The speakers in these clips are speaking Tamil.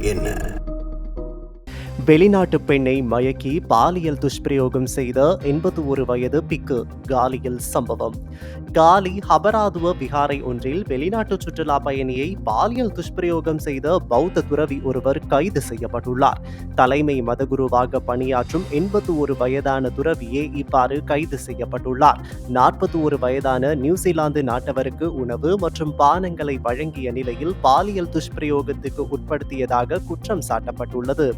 in வெளிநாட்டு பெண்ணை மயக்கி பாலியல் துஷ்பிரயோகம் செய்த எண்பத்தி ஒரு வயது பிக்கு காலியில் சம்பவம். காலி ஹபராதுவ விகாரை ஒன்றில் வெளிநாட்டு சுற்றுலா பயணியை பாலியல் துஷ்பிரயோகம் செய்த பௌத்த துறவி ஒருவர் கைது செய்யப்பட்டுள்ளார். தலைமை மதகுருவாக பணியாற்றும் எண்பத்தி ஒரு வயதான துறவியே இவ்வாறு கைது செய்யப்பட்டுள்ளார். நாற்பத்தி ஒரு வயதான நியூசிலாந்து நாட்டவருக்கு உணவு மற்றும் பானங்களை வழங்கிய நிலையில் பாலியல் துஷ்பிரயோகத்துக்கு உட்படுத்தியதாக குற்றம் சாட்டப்பட்டுள்ளது.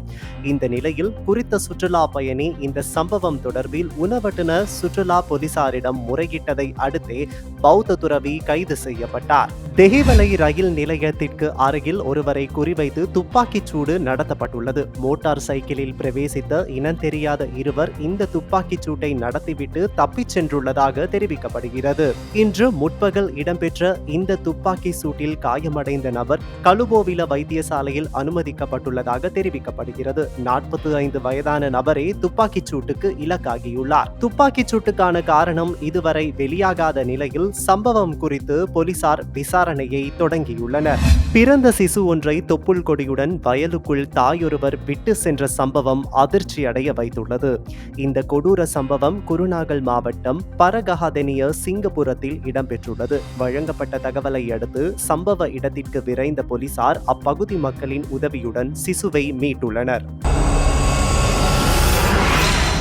இந்த நிலையில் குறித்த சுற்றுலா பயணி இந்த சம்பவம் தொடர்பில் உணவட்டுனர் சுற்றுலா போலீசாரிடம் முறையிட்டதை அடுத்தே பௌத்த துறவி கைது செய்யப்பட்டார். தெஹிவலை ரயில் நிலையத்திற்கு அருகில் ஒருவரை குறிவைத்து துப்பாக்கிச் சூடு நடத்தப்பட்டுள்ளது. மோட்டார் சைக்கிளில் பிரவேசித்த இனம் தெரியாத இருவர் இந்த துப்பாக்கிச் சூட்டை நடத்திவிட்டு தப்பிச் சென்றுள்ளதாக தெரிவிக்கப்படுகிறது. இன்று முற்பகல் இடம்பெற்ற இந்த துப்பாக்கி சூட்டில் காயமடைந்த நபர் கலுபோவில வைத்தியசாலையில் அனுமதிக்கப்பட்டுள்ளதாக தெரிவிக்கப்படுகிறது. நாற்பத்தி ஐந்து வயதான நபரே துப்பாக்கிச் சூட்டுக்கு இலக்காகியுள்ளார். துப்பாக்கிச் சூட்டுக்கான காரணம் இதுவரை வெளியாகாத நிலையில் சம்பவம் குறித்து போலீசார் விசாரணையை தொடங்கியுள்ளனர். பிறந்த சிசு ஒன்றை தொப்புள் கொடியுடன் வயலுக்குள் தாயொருவர் விட்டு சென்ற சம்பவம் அதிர்ச்சி அடைய வைத்துள்ளது. இந்த கொடூர சம்பவம் குருநாகல் மாவட்டம் பரகஹாதெனிய சிங்கப்புரத்தில் இடம்பெற்றுள்ளது. வழங்கப்பட்ட தகவலை அடுத்து சம்பவ இடத்திற்கு விரைந்த போலீசார் அப்பகுதி மக்களின் உதவியுடன் சிசுவை மீட்டுள்ளனர்.